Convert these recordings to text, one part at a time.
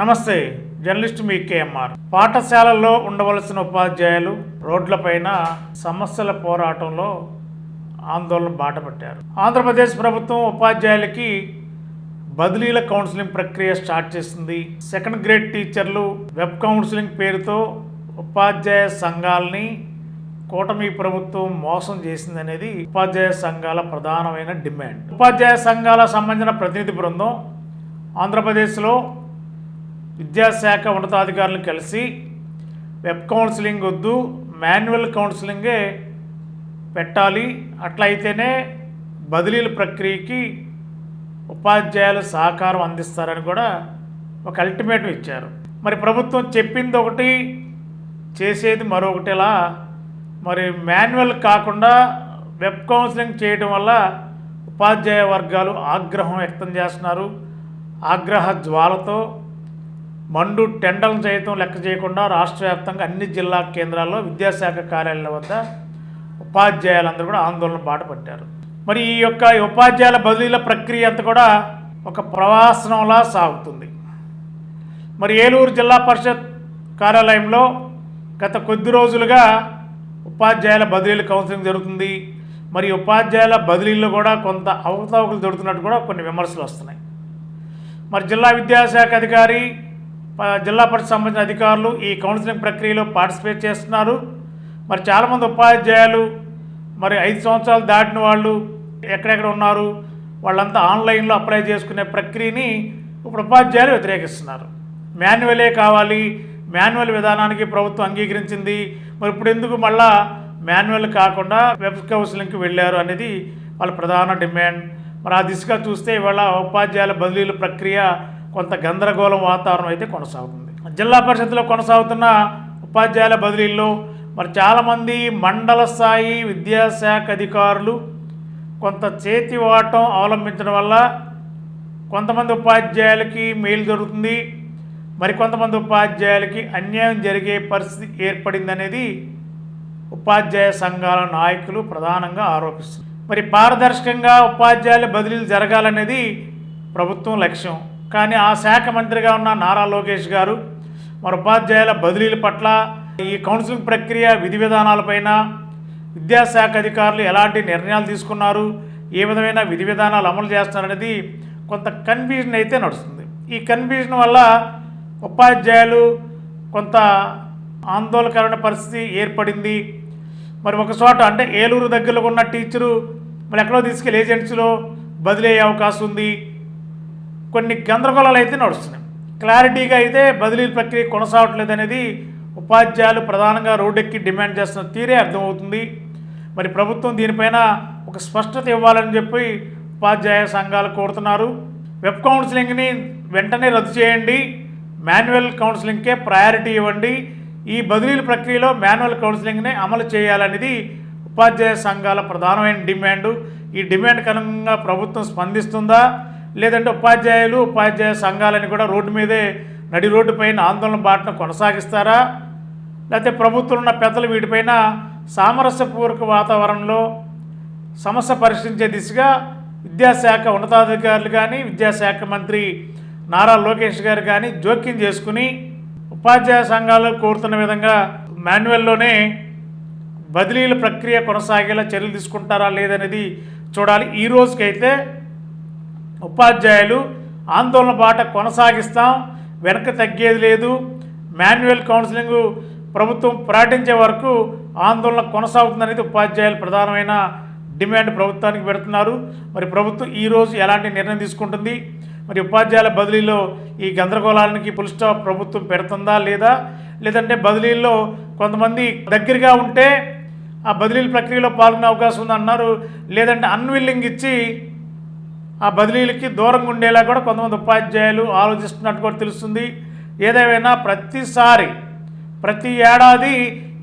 నమస్తే జర్నలిస్ట్ మీ కేఎంఆర్. పాఠశాలల్లో ఉండవలసిన ఉపాధ్యాయులు రోడ్లపైన సమస్యల పోరాటంలో ఆందోళన బాటపట్టారు. ఆంధ్రప్రదేశ్ ప్రభుత్వం ఉపాధ్యాయులకి బదిలీల కౌన్సిలింగ్ ప్రక్రియ స్టార్ట్ చేసింది. సెకండ్ గ్రేడ్ టీచర్లు వెబ్ కౌన్సిలింగ్ పేరుతో ఉపాధ్యాయ సంఘాలని కూటమి ప్రభుత్వం మోసం చేసింది అనేది ఉపాధ్యాయ సంఘాల ప్రధానమైన డిమాండ్. ఉపాధ్యాయ సంఘాల సంబంధించిన ప్రతినిధి బృందం ఆంధ్రప్రదేశ్లో విద్యాశాఖ ఉన్నతాధికారులను కలిసి వెబ్ కౌన్సిలింగ్ వద్దు మాన్యువల్ కౌన్సిలింగే పెట్టాలి. అట్లయితేనే బదిలీల ప్రక్రియకి ఉపాధ్యాయులు సహకారం అందిస్తారని కూడా ఒక అల్టిమేటం ఇచ్చారు. మరి ప్రభుత్వం చెప్పింది ఒకటి చేసేది మరొకటిలా. మరి మాన్యువల్ కాకుండా వెబ్ కౌన్సిలింగ్ చేయడం వల్ల ఉపాధ్యాయ వర్గాలు ఆగ్రహం వ్యక్తం చేస్తున్నారు. ఆగ్రహ జ్వాలతో మండు టెండర్లను సైతం లెక్క చేయకుండా రాష్ట్ర వ్యాప్తంగా అన్ని జిల్లా కేంద్రాల్లో విద్యాశాఖ కార్యాలయాల వద్ద ఉపాధ్యాయులందరూ కూడా ఆందోళన బాట పట్టారు. మరి ఈ యొక్క ఉపాధ్యాయుల బదిలీల ప్రక్రియ అంతా కూడా ఒక ప్రవాసనంలా సాగుతుంది. మరి ఏలూరు జిల్లా పరిషత్ కార్యాలయంలో గత కొద్ది రోజులుగా ఉపాధ్యాయుల బదిలీల కౌన్సిలింగ్ జరుగుతుంది. మరి ఉపాధ్యాయుల బదిలీల్లో కూడా కొంత అవకతవకలు జరుగుతున్నట్టు కూడా కొన్ని విమర్శలు వస్తున్నాయి. మరి జిల్లా విద్యాశాఖ అధికారి జిల్లా పరిషత్ సంబంధించిన అధికారులు ఈ కౌన్సిలింగ్ ప్రక్రియలో పార్టిసిపేట్ చేస్తున్నారు. మరి చాలామంది ఉపాధ్యాయులు మరి ఐదు సంవత్సరాలు దాటిన వాళ్ళు ఎక్కడెక్కడ ఉన్నారు వాళ్ళంతా ఆన్లైన్లో అప్లై చేసుకునే ప్రక్రియని ఇప్పుడు ఉపాధ్యాయులు వ్యతిరేకిస్తున్నారు. మాన్యువలే కావాలి మాన్యువల్ విధానానికి ప్రభుత్వం అంగీకరించింది మరి ఇప్పుడు ఎందుకు మళ్ళా మాన్యువల్ కాకుండా వెబ్ కౌన్సిలింగ్కి వెళ్ళారు అనేది వాళ్ళ ప్రధాన డిమాండ్. మరి ఆ దిశగా చూస్తే ఇవాళ ఉపాధ్యాయుల బదిలీల ప్రక్రియ కొంత గందరగోళం వాతావరణం అయితే కొనసాగుతుంది. జిల్లా పరిషత్లో కొనసాగుతున్న ఉపాధ్యాయుల బదిలీల్లో మరి చాలామంది మండల స్థాయి విద్యాశాఖ అధికారులు కొంత చేతివాటం అవలంబించడం వల్ల కొంతమంది ఉపాధ్యాయులకి మేలు జరుగుతుంది. మరి కొంతమంది ఉపాధ్యాయులకి అన్యాయం జరిగే పరిస్థితి ఏర్పడిందనేది ఉపాధ్యాయ సంఘాల నాయకులు ప్రధానంగా ఆరోపిస్తున్నారు. మరి పారదర్శకంగా ఉపాధ్యాయుల బదిలీలు జరగాలనేది ప్రభుత్వం లక్ష్యం. కానీ ఆ శాఖ మంత్రిగా ఉన్న నారా లోకేష్ గారు మరి ఉపాధ్యాయుల బదిలీల పట్ల ఈ కౌన్సిలింగ్ ప్రక్రియ విధి విధానాలపైన విద్యాశాఖ అధికారులు ఎలాంటి నిర్ణయాలు తీసుకున్నారు ఏ విధమైన విధి విధానాలు అమలు చేస్తున్నారనేది కొంత కన్ఫ్యూజన్ అయితే నడుస్తుంది. ఈ కన్ఫ్యూజన్ వల్ల ఉపాధ్యాయులు కొంత ఆందోళనకరమైన పరిస్థితి ఏర్పడింది. మరి ఒక చోట అంటే ఏలూరు దగ్గరలో ఉన్న టీచరు మరి ఎక్కడో తీసుకెళ్ళి ఏజెన్సీలో బదిలీ అయ్యే అవకాశం ఉంది. కొన్ని గందరగోళాలు అయితే నడుస్తున్నాయి. క్లారిటీగా అయితే బదిలీ ప్రక్రియ కొనసాగట్లేదు అనేది ఉపాధ్యాయులు ప్రధానంగా రోడ్డెక్కి డిమాండ్ చేస్తున్న తీరే అర్థమవుతుంది. మరి ప్రభుత్వం దీనిపైన ఒక స్పష్టత ఇవ్వాలని చెప్పి ఉపాధ్యాయ సంఘాలు కోరుతున్నారు. వెబ్ కౌన్సిలింగ్ని వెంటనే రద్దు చేయండి. మాన్యువల్ కౌన్సిలింగ్కే ప్రయారిటీ ఇవ్వండి. ఈ బదిలీల ప్రక్రియలో మాన్యువల్ కౌన్సిలింగ్ని అమలు చేయాలనేది ఉపాధ్యాయ సంఘాల ప్రధానమైన డిమాండు. ఈ డిమాండ్ అనుగుణంగా ప్రభుత్వం స్పందిస్తుందా? లేదంటే ఉపాధ్యాయులు ఉపాధ్యాయ సంఘాలని కూడా రోడ్డు మీదే నడి రోడ్డుపైన ఆందోళన బాటను కొనసాగిస్తారా? లేకపోతే ప్రభుత్వం ఉన్న పెద్దలు వీటిపైన సామరస్యపూర్వక వాతావరణంలో సమస్య పరిష్కరించే దిశగా విద్యాశాఖ ఉన్నతాధికారులు కానీ విద్యాశాఖ మంత్రి నారా లోకేష్ గారు కానీ జోక్యం చేసుకుని ఉపాధ్యాయ సంఘాలు కోరుతున్న విధంగా మాన్యువల్లోనే బదిలీల ప్రక్రియ కొనసాగేలా చర్యలు తీసుకుంటారా లేదనేది చూడాలి. ఈ రోజుకైతే ఉపాధ్యాయులు ఆందోళన బాట కొనసాగిస్తాం వెనక తగ్గేది లేదు. మాన్యువల్ కౌన్సిలింగ్ ప్రభుత్వం ప్రకటించే వరకు ఆందోళన కొనసాగుతుందనేది ఉపాధ్యాయులు ప్రధానమైన డిమాండ్ ప్రభుత్వానికి పెడుతున్నారు. మరి ప్రభుత్వం ఈరోజు ఎలాంటి నిర్ణయం తీసుకుంటుంది? మరి ఉపాధ్యాయుల బదిలీలో ఈ గందరగోళానికి పుల్ స్టాప్ ప్రభుత్వం పెడుతుందా లేదా? లేదంటే బదిలీల్లో కొంతమంది దగ్గరగా ఉంటే ఆ బదిలీల ప్రక్రియలో పాల్గొనే అవకాశం ఉందన్నారు. లేదంటే అన్విల్లింగ్ ఇచ్చి ఆ బదిలీలకి దూరంగా ఉండేలా కూడా కొంతమంది ఉపాధ్యాయులు ఆలోచిస్తున్నట్టు కూడా తెలుస్తుంది. ఏదేమైనా ప్రతిసారి ప్రతి ఏడాది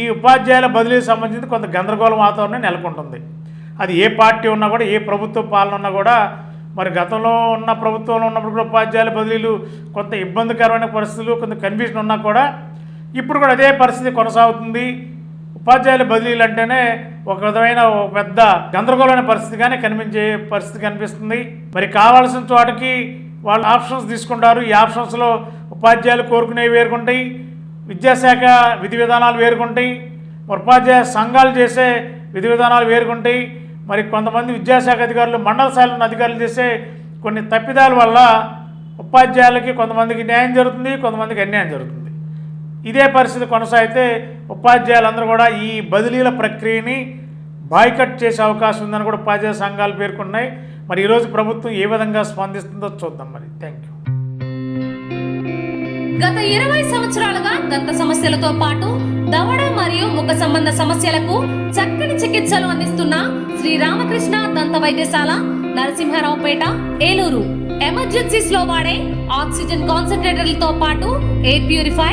ఈ ఉపాధ్యాయుల బదిలీకి సంబంధించి కొంత గందరగోళం వాతావరణం నెలకొంటుంది. అది ఏ పార్టీ ఉన్నా కూడా ఏ ప్రభుత్వ పాలన ఉన్నా కూడా మరి గతంలో ఉన్న ప్రభుత్వంలో ఉన్నప్పుడు కూడా ఉపాధ్యాయుల బదిలీలు కొంత ఇబ్బందికరమైన పరిస్థితులు కొంత కన్ఫ్యూజన్ ఉన్నా కూడా ఇప్పుడు కూడా అదే పరిస్థితి కొనసాగుతుంది. ఉపాధ్యాయుల బదిలీలు అంటేనే ఒక విధమైన ఒక పెద్ద గందరగోళమైన పరిస్థితిగానే కనిపించే పరిస్థితి కనిపిస్తుంది. మరి కావాల్సిన చోటకి వాళ్ళు ఆప్షన్స్ తీసుకుంటారు. ఈ ఆప్షన్స్లో ఉపాధ్యాయులు కోరుకునేవి వేరుకుంటాయి. విద్యాశాఖ విధి విధానాలు వేరుకుంటాయి. ఉపాధ్యాయ సంఘాలు చేసే విధి విధానాలు వేరుకుంటాయి. మరి కొంతమంది విద్యాశాఖ అధికారులు మండల స్థాయిలో అధికారులు చేసే కొన్ని తప్పిదాల వల్ల ఉపాధ్యాయులకి కొంతమందికి న్యాయం జరుగుతుంది కొంతమందికి అన్యాయం జరుగుతుంది. ఇదే పరిస్థితి కొనసాగితే ఉపాధ్యాయులందరూ కూడా ఈ బదిలీల ప్రక్రియని బాయ్కట్ చేసే అవకాశం ఉందని కూడా ఉపాధ్యాయ సంఘాలు పేర్కొన్నాయి. మరి ఈరోజు ప్రభుత్వం ఏ విధంగా స్పందిస్తుందో చూద్దాం మరి. థ్యాంక్ యూ గత ఇరవై సంవత్సరాలుగా దంత సమస్యలతో పాటు దవడ మరియు ముఖ సంబంధ సమస్యలకు చక్కని చికిత్సలు అందిస్తున్న శ్రీ రామకృష్ణ దంత వైద్యశాల నరసింహారావుపేట ఏలూరు. ఎమర్జెన్సీస్లో వాడే ఆక్సిజన్ కాన్సన్ట్రేటర్లతో పాటు air purify